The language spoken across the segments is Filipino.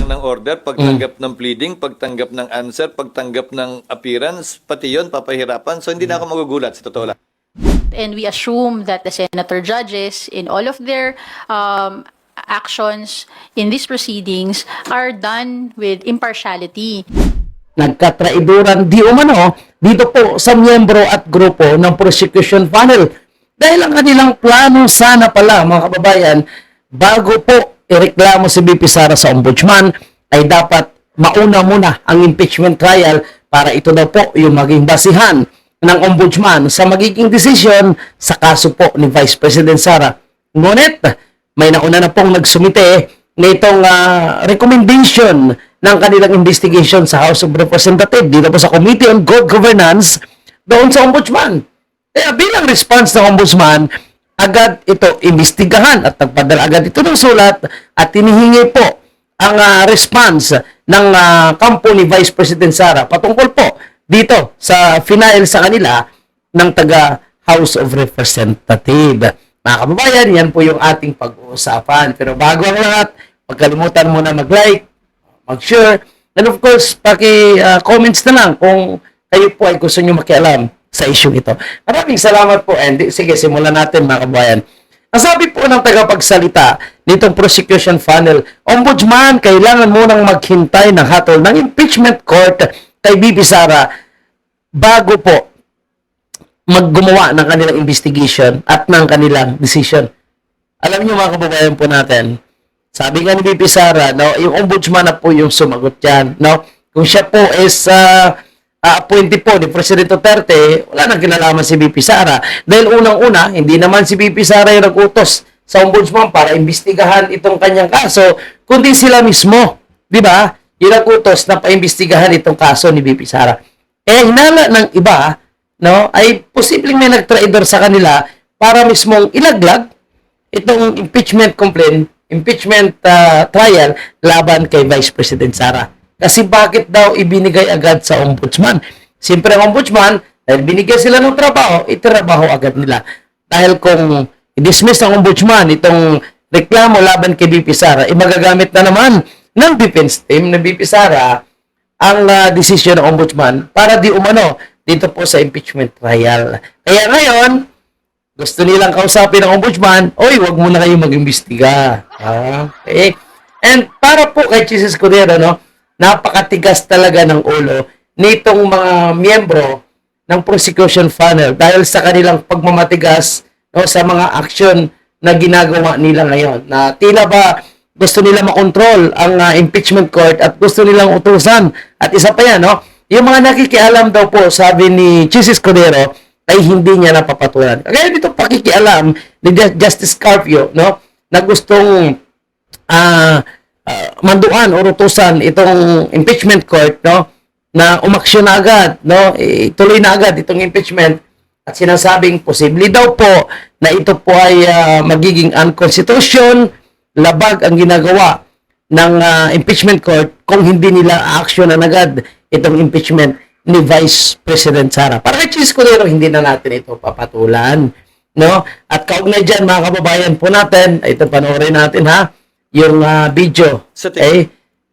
lang ng order, pagtanggap ng pleading, pagtanggap ng answer, pagtanggap ng appearance, pati yon papahirapan. So hindi na ako magugulat sa totoo lang. And we assume that the senator judges in all of their um, actions in these proceedings are done with impartiality. nagkatraiduran di umano dito po sa miyembro at grupo ng prosecution panel. Dahil ang kanilang plano sana pala mga kababayan, bago po ireklamo si BP Sara sa ombudsman, ay dapat mauna muna ang impeachment trial para ito daw po yung maging basihan ng ombudsman sa magiging desisyon sa kaso po ni Vice President Sara. Ngunit, may nauna na pong nagsumite nitong ah, recommendation ng kanilang investigation sa House of Representatives dito po sa Committee on Good Governance doon sa Ombudsman. Kaya bilang response ng Ombudsman, agad ito imbestigahan at nagpadala agad ito ng sulat at tinihingi po ang ah, response ng ah, kampo ni Vice President Sara patungkol po dito sa final sa kanila ng taga House of Representatives. Mga kababayan, yan po yung ating pag-uusapan. Pero bago ang lahat, pagkalimutan mo na mag-like, mag-share, and of course, paki-comments na lang kung kayo po ay gusto nyo makialam sa issue ito. Maraming salamat po, Andy. Sige, simulan natin mga kababayan. Ang sabi po ng tagapagsalita nitong prosecution funnel, Ombudsman, kailangan munang maghintay ng hatol ng impeachment court kay Bibi Sara bago po maggumawa ng kanilang investigation at ng kanilang decision. Alam niyo mga kababayan po natin, sabi nga ni BP Sara, no, yung ombudsman na po yung sumagot dyan. No? Kung siya po is uh, appointee po ni President Duterte, wala nang kinalaman si BP Sara. Dahil unang-una, hindi naman si BP Sara yung nag-utos sa ombudsman para imbestigahan itong kanyang kaso, kundi sila mismo. Di ba? Yung nag-utos na paimbestigahan itong kaso ni BP Sara. Eh, hinala ng iba, no, ay posibleng may nag-traidor sa kanila para mismong ilaglag itong impeachment complaint, impeachment uh, trial laban kay Vice President Sara. Kasi bakit daw ibinigay agad sa ombudsman? Siyempre ang ombudsman, dahil binigyan sila ng trabaho, itrabaho agad nila. Dahil kung i-dismiss ng ombudsman itong reklamo laban kay BP Sara, imagagamit na naman ng defense team na BP Sara ang uh, desisyon ng ombudsman para di umano dito po sa impeachment trial. Kaya ngayon, gusto nilang kausapin ng ombudsman, oy, wag mo na kayo mag-imbestiga. Ah, okay. And para po kay Jesus Cordero, no, napakatigas talaga ng ulo nitong mga miyembro ng prosecution funnel dahil sa kanilang pagmamatigas no, sa mga action na ginagawa nila ngayon. Na tila ba gusto nila makontrol ang ah, impeachment court at gusto nilang utusan. At isa pa yan, no? Yung mga nakikialam daw po, sabi ni Jesus Cordero, ay hindi niya napapatulan. Kaya dito pakikialam ni Ju- Justice Carpio, no? Na gustong ah ah, manduan o utusan itong impeachment court, no? Na umaksyon na agad, no? Ituloy na agad itong impeachment at sinasabing posible daw po na ito po ay ah, magiging unconstitution, labag ang ginagawa ng ah, impeachment court kung hindi nila action agad itong impeachment ni Vice President Sara. Para kay Chis Cordero, hindi na natin ito papatulan. No? At kaugnay dyan, mga kababayan po natin, ito panoorin natin ha, yung ah, video ting- okay,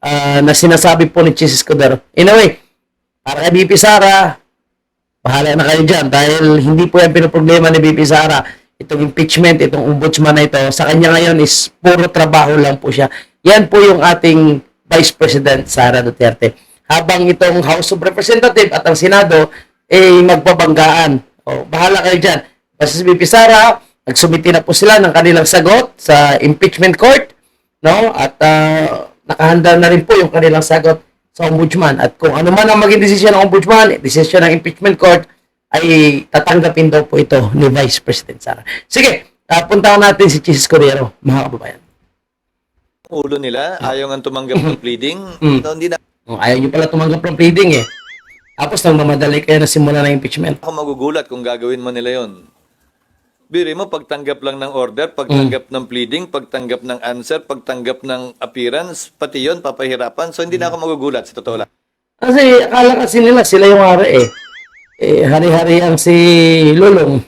ah, na sinasabi po ni Chis Cordero. In a way, para kay BP Sara, bahala na kayo dyan dahil hindi po yan pinoproblema ni BP Sara. Itong impeachment, itong ombudsman na ito, sa kanya ngayon is puro trabaho lang po siya. Yan po yung ating Vice President Sara Duterte. Habang itong House of Representatives at ang Senado, eh magbabanggaan. O, bahala kayo dyan. Basta si BP Sara, nagsumiti na po sila ng kanilang sagot sa impeachment court, no? At ah, nakahanda na rin po yung kanilang sagot sa ombudsman. At kung ano man ang maging desisyon ng ombudsman, desisyon ng impeachment court, ay tatanggapin daw po ito ni Vice President Sara. Sige, uh, puntahan natin si Chis Cordero, mga kababayan. Ulo nila, ayaw nga tumanggap ng pleading. Mm. No, hindi na Oh, ayaw niyo pala tumanggap ng pleading eh. Tapos nang mamadali kayo na simula ng impeachment. ako magugulat kung gagawin mo nila yon. Biri mo, pagtanggap lang ng order, pagtanggap ng pleading, pagtanggap ng answer, pagtanggap ng appearance, pati yon papahirapan. So hindi na ako magugulat sa totoo lang. Kasi akala kasi nila sila yung hari eh. Eh, hari-hari ang si Lulong.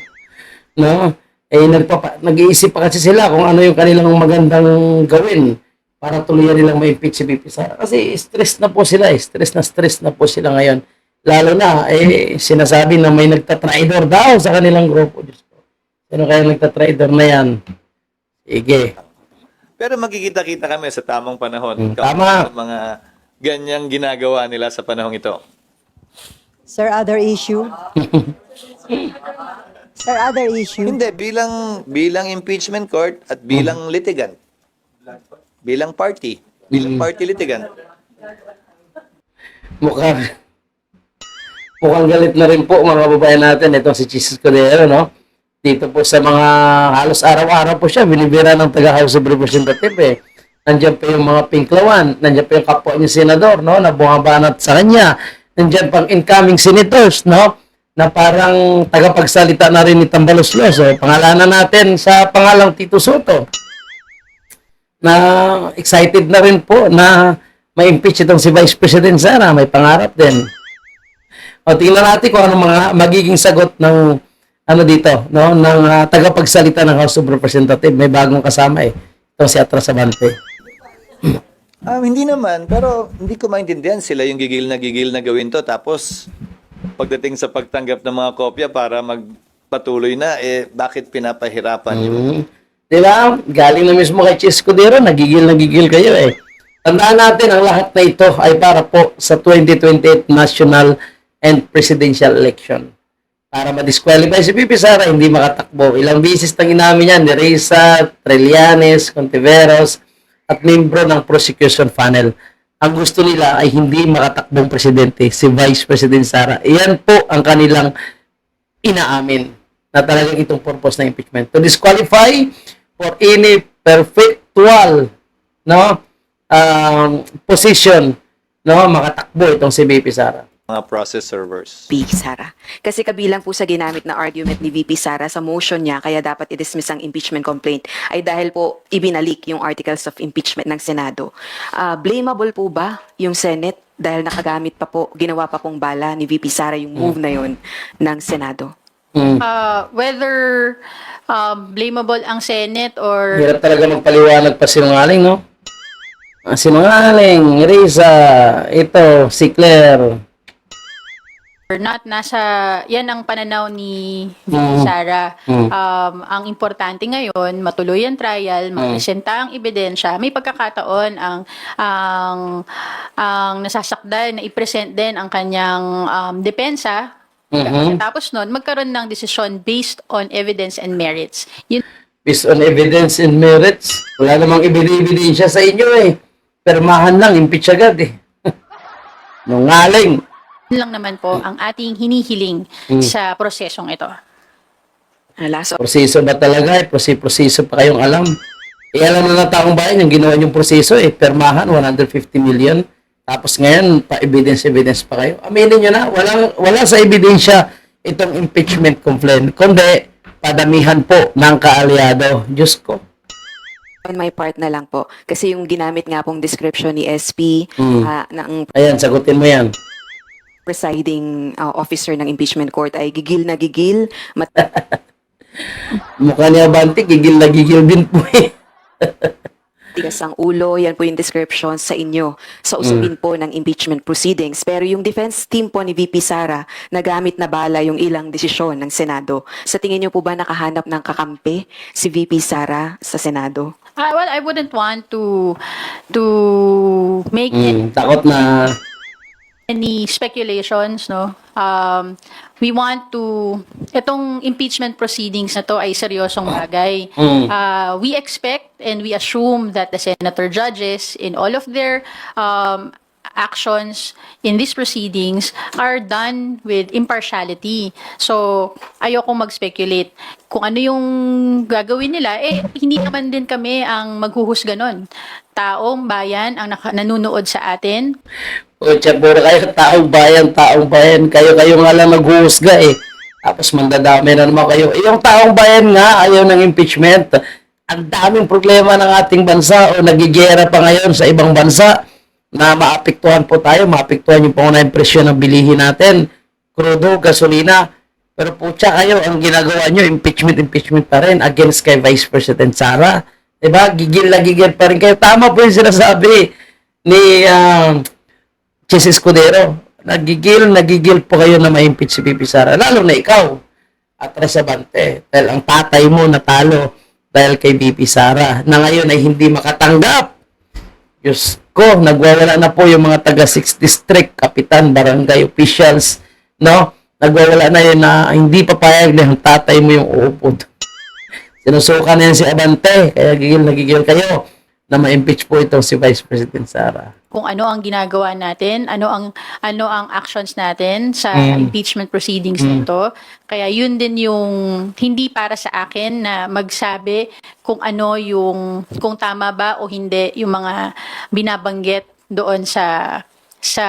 no? Eh, nagpapa, nag-iisip pa kasi sila kung ano yung kanilang magandang gawin para tuluyan nilang ma-impeach si VP Sara. Kasi stress na po sila eh. Stress na stress na po sila ngayon. Lalo na, eh, sinasabi na may nagtatraidor daw sa kanilang grupo. Diyos. Sino kaya nagtatraidor na yan? Sige. Pero magkikita-kita kami sa tamang panahon. Mm, Ikaw, tama. mga ganyang ginagawa nila sa panahong ito. Sir, other issue? Sir, other issue? Hindi, bilang bilang impeachment court at bilang litigant. Bilang party. Bilang party litigant. mukhang mukhang galit na rin po mga babayan natin itong si Jesus Cordero, no? Dito po sa mga halos araw-araw po siya, binibira ng taga House of Representative eh. Nandiyan pa yung mga pinklawan, nandiyan pa yung kapwa niya senador, no? Na bumabanat sa kanya. Nandiyan pang incoming senators, no? Na parang tagapagsalita na rin ni Tambaloslos. So, pangalanan natin sa pangalang Tito Soto na excited na rin po na ma-impeach itong si Vice President Sara. May pangarap din. O tingnan natin kung ano mga magiging sagot ng ano dito, no, ng ah, tagapagsalita ng House of Representatives. May bagong kasama eh. Ito si Atras Abante. Ah, hindi naman, pero hindi ko maintindihan sila yung gigil na gigil na gawin to tapos pagdating sa pagtanggap ng mga kopya para magpatuloy na eh bakit pinapahirapan yung Hmm. Di ba? Galing na mismo kay Chis Cudero, nagigil nagigil kayo eh. Tandaan natin, ang lahat na ito ay para po sa 2028 national and presidential election. Para ma-disqualify si Pipi Sara, hindi makatakbo. Ilang bisis nang inamin yan, ni Reza, Trillanes, Contiveros, at membro ng prosecution panel. Ang gusto nila ay hindi makatakbong presidente, si Vice President Sara. Iyan po ang kanilang inaamin na talagang itong purpose ng impeachment. To disqualify for any perpetual no um, position no makatakbo itong si BP Sara. Mga process servers. VP Sara. Kasi kabilang po sa ginamit na argument ni VP Sara sa motion niya kaya dapat i-dismiss ang impeachment complaint ay dahil po ibinalik yung articles of impeachment ng Senado. Ah, blamable po ba yung Senate dahil nakagamit pa po, ginawa pa pong bala ni VP Sara yung move na yun ng Senado? Uh, whether um, blamable ang Senate or Hirap talaga magpaliwanag pa sinungaling, no? Ah, sinungaling, Reza, ito, si Claire. Or not, nasa, yan ang pananaw ni VP Mm. Sara. Mm. Um, ang importante ngayon, matuloy ang trial, mapresenta ang ebidensya. May pagkakataon ang ang ang nasasakdal na i-present din ang kanyang um, depensa. Mhm. Tapos nun, magkaroon ng desisyon based on evidence and merits. Yun Based on evidence and merits, wala namang ebidensya sa inyo eh. Permahan lang, impeach agad eh. Nungaling. Lang naman po ang ating hinihiling sa prosesong ito. Ah, last Proseso ba talaga eh? Proseso, proseso pa kayong alam. Eh, alam na ng taong bayan yung ginawa yung proseso eh. Permahan, 150 million. Tapos ngayon, pa-evidence, evidence pa kayo. Aminin nyo na, walang, wala sa ebidensya itong impeachment complaint. Kundi, padamihan po ng kaalyado. Diyos ko. on my part na lang po. Kasi yung ginamit nga pong description ni SP Mm. ah, ng Ayan, sagutin mo yan. Presiding ah, officer ng impeachment court ay gigil na gigil, Mukha niya Banti, gigil na gigil din po eh. matigas ang ulo, yan po yung description sa inyo sa usapin po ng impeachment proceedings. Pero yung defense team po ni VP Sara, nagamit na bala yung ilang desisyon ng Senado. Sa tingin niyo po ba nakahanap ng kakampi si VP Sara sa Senado? Ah, well, I wouldn't want to to make Mm, takot na any speculations, no? Um, we want to, itong impeachment proceedings na to ay seryosong bagay. Mm. Uh, we expect and we assume that the senator judges in all of their um, actions in these proceedings are done with impartiality. So, ayoko mag-speculate. Kung ano yung gagawin nila, eh, hindi naman din kami ang maghuhusga nun. Taong bayan ang nanonood sa atin, O, puro kayo, taong bayan, taong bayan. Kayo, kayo nga lang naghuhusga eh. Tapos mandadami na naman kayo. Eh, yung taong bayan nga, ayaw ng impeachment. Ang daming problema ng ating bansa o nagigera pa ngayon sa ibang bansa na maapektuhan po tayo, maapektuhan yung pangunahing presyo ng bilihin natin. Krudo, gasolina. Pero putya kayo, ang ginagawa nyo, impeachment, impeachment pa rin against kay Vice President Sara. Diba? Gigil na gigil pa rin kayo. Tama po yung sinasabi ni um, Chis Escudero. Nagigil, nagigil po kayo na ma-impeach si Pipi Sara. Lalo na ikaw at Resabante. Dahil ang tatay mo natalo dahil kay Pipi Sara na ngayon ay hindi makatanggap. Diyos ko, nagwawala na po yung mga taga 6 district, kapitan, barangay officials, no? Nagwawala na yun na hindi papayag na yung tatay mo yung uupo. Sinusuka na yan si Abante, kaya gigil na gigil kayo na ma-impeach po itong si Vice President Sara. Kung ano ang ginagawa natin, ano ang ano ang actions natin sa Mm. impeachment proceedings nito. Kaya yun din yung hindi para sa akin na magsabi kung ano yung kung tama ba o hindi yung mga binabanggit doon sa sa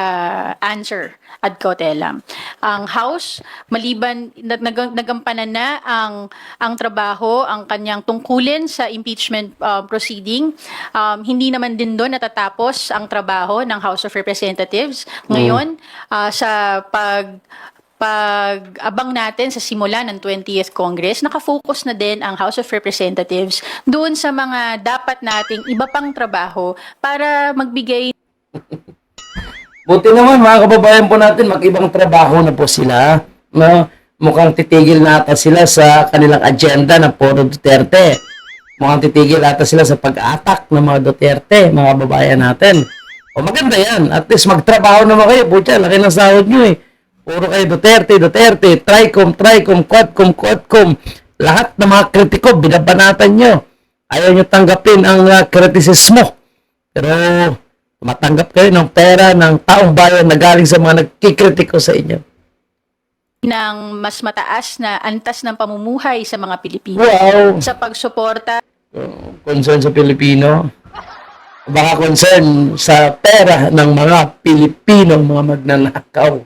answer ad cautelam. Ang House, maliban, nag, nag- nagampanan na ang, ang trabaho, ang kanyang tungkulin sa impeachment uh, proceeding. Um, hindi naman din doon natatapos ang trabaho ng House of Representatives. Ngayon, uh, sa pag pag-abang natin sa simula ng 20th Congress, nakafocus na din ang House of Representatives doon sa mga dapat nating iba pang trabaho para magbigay Buti naman mga kababayan po natin, mag-ibang trabaho na po sila. No? Mukhang titigil na ata sila sa kanilang agenda ng Puro Duterte. Mukhang titigil ata sila sa pag-atak ng mga Duterte, mga kababayan natin. O maganda yan. At least magtrabaho naman kayo. Pucha, laki ng sahod nyo eh. Puro kayo Duterte, Duterte, Tricom, Tricom, Quadcom, Quadcom. Lahat ng mga kritiko, binabanatan nyo. Ayaw nyo tanggapin ang uh, kritisismo. Pero matanggap kayo ng pera ng taong bayan na galing sa mga nagkikritiko sa inyo. ng mas mataas na antas ng pamumuhay sa mga Pilipino. Wow! Sa pagsuporta Uh, concern sa Pilipino. Baka concern sa pera ng mga Pilipino, mga magnanakaw.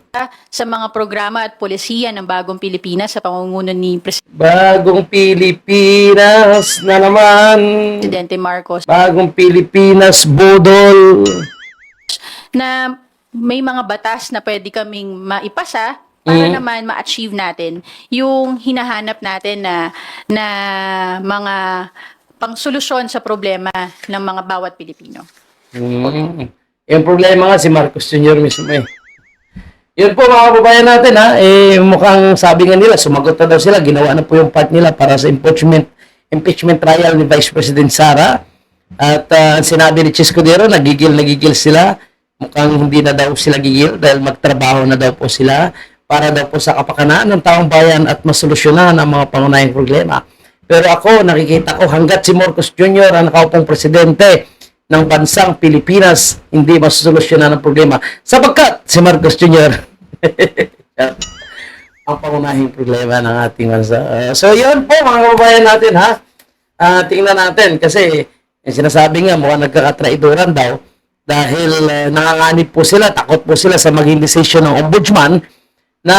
sa mga programa at polisiya ng bagong Pilipinas sa pamumuno ni Bagong Pilipinas na naman. Presidente Marcos Bagong Pilipinas, budol. na may mga batas na pwede kaming maipasa para Mm. naman ma-achieve natin yung hinahanap natin na na mga pangsolusyon sa problema ng mga bawat Pilipino. Mm. Yung problema nga si Marcos Jr. mismo eh. Yun po mga kababayan natin ha, eh mukhang sabi nga nila, sumagot na daw sila, ginawa na po yung part nila para sa impeachment, impeachment trial ni Vice President Sara. At ah, sinabi ni Chiscudero, nagigil, nagigil sila. Mukhang hindi na daw sila gigil dahil magtrabaho na daw po sila para daw po sa kapakanaan ng taong bayan at masolusyonan ang mga pangunahing problema. Pero ako, nakikita ko hanggat si Marcos Jr. ang nakaupong presidente ng bansang Pilipinas, hindi masosolusyonan ang problema. Sapagkat si Marcos Jr. ang pangunahing problema ng ating bansa. Uh, so, yun po mga kababayan natin ha. Ah, tingnan natin kasi yung sinasabi nga mukhang nagkakatraidoran daw dahil uh, nanganganib po sila, takot po sila sa maging decision ng ombudsman na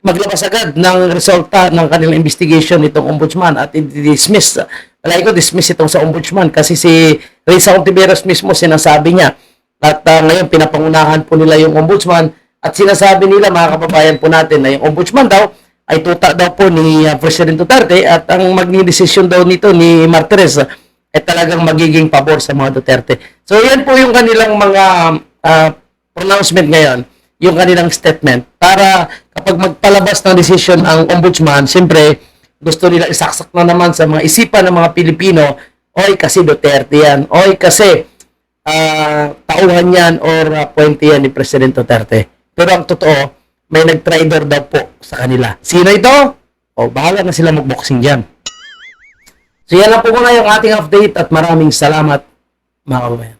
maglabas agad ng resulta ng kanilang investigation itong ombudsman at i-dismiss. Alay ko, dismiss itong sa ombudsman kasi si Risa Ontiveros mismo sinasabi niya at uh, ngayon pinapangunahan po nila yung ombudsman at sinasabi nila mga kababayan po natin na yung ombudsman daw ay tuta daw po ni uh, President Duterte at ang magni-decision daw nito ni Martirez uh, ay talagang magiging pabor sa mga Duterte. So yan po yung kanilang mga uh, pronouncement ngayon yung kanilang statement para kapag magpalabas ng decision ang ombudsman, siyempre gusto nila isaksak na naman sa mga isipan ng mga Pilipino, oy kasi Duterte yan, oy kasi ah, tauhan yan or uh, puwente yan ni President Duterte. Pero ang totoo, may nag-trader daw po sa kanila. Sino ito? O, bahala na sila magboxing dyan. So yan lang po muna yung ating update at maraming salamat mga kababayan.